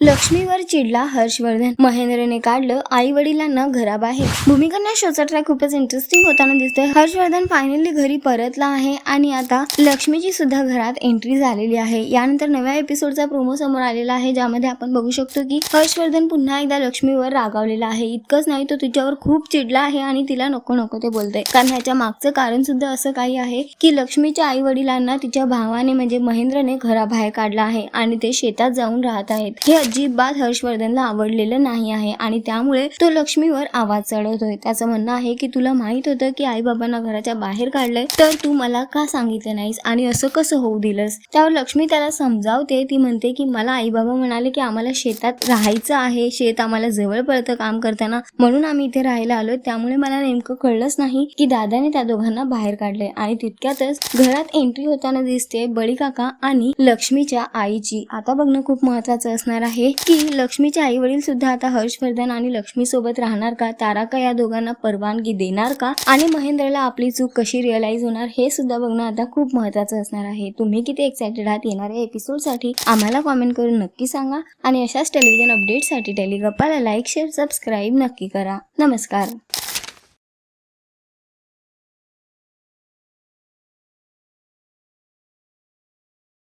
लक्ष्मीवर चिडला हर्षवर्धन. महेंद्रने काढलं आई वडिलांना घराबाहेर. भूमिकांना शोचा ट्रॅक खूपच इंटरेस्टिंग होताना दिसतोय. हर्षवर्धन फायनली घरी परतला आहे आणि आता लक्ष्मीची सुद्धा घरात एंट्री झालेली आहे. यानंतर नव्या एपिसोडचा प्रोमो समोर आलेला आहे ज्यामध्ये आपण बघू शकतो की हर्षवर्धन पुन्हा एकदा लक्ष्मीवर रागावलेला आहे. इतकंच नाही तो तिच्यावर खूप चिडला आहे आणि तिला नको नको ते बोलतोय. कारण ह्याच्या मागचं कारण सुद्धा असं काही आहे की लक्ष्मीच्या आई वडिलांना तिच्या भावाने म्हणजे महेंद्रने घराबाहेर काढला आहे आणि ते शेतात जाऊन राहत आहेत. हे अजिबात हर्षवर्धनला आवडलेलं नाही आहे आणि त्यामुळे तो लक्ष्मीवर आवाज चढवतोय. त्याचं म्हणणं आहे की तुला माहीत होतं की आई बाबांना घराच्या बाहेर काढलंय? तर तू मला का सांगितलं नाहीस आणि असं कसं होऊ दिलंस? त्यावर लक्ष्मी त्याला समजावते. ती म्हणते की मला आई बाबा म्हणाले की आम्हाला शेतात राहायचं आहे. शेत आम्हाला जवळ पडतं काम करताना. म्हणून आम्ही इथे राहायला आलो त्यामुळे मला नेमकं कळलंच नाही की दादाने त्या दोघांना बाहेर काढले आणि तितक्यातच घरात एंट्री होताना दिसते बळी काका आणि लक्ष्मीच्या आईची. आता बघणं खूप महत्वाचं असणार आहे. की लक्ष्मीचे आई वडील सुद्धा आता हर्षवर्धन आणि लक्ष्मी सोबत राहणार का? तारा का या दोघांना परवानगी देणार का? आणि महेंद्रला आपली चूक कशी रिअलाइज होणार? हे सुद्धा बघणं आता खूप महत्वाचं असणार आहे. तुम्ही किती एक्सायटेड आहात येणाऱ्या एपिसोडसाठी आम्हाला कॉमेंट करून नक्की सांगा. आणि अशाच टेलिव्हिजन अपडेटसाठी टेलिगप्पाला लाईक शेअर सबस्क्राईब नक्की करा. नमस्कार.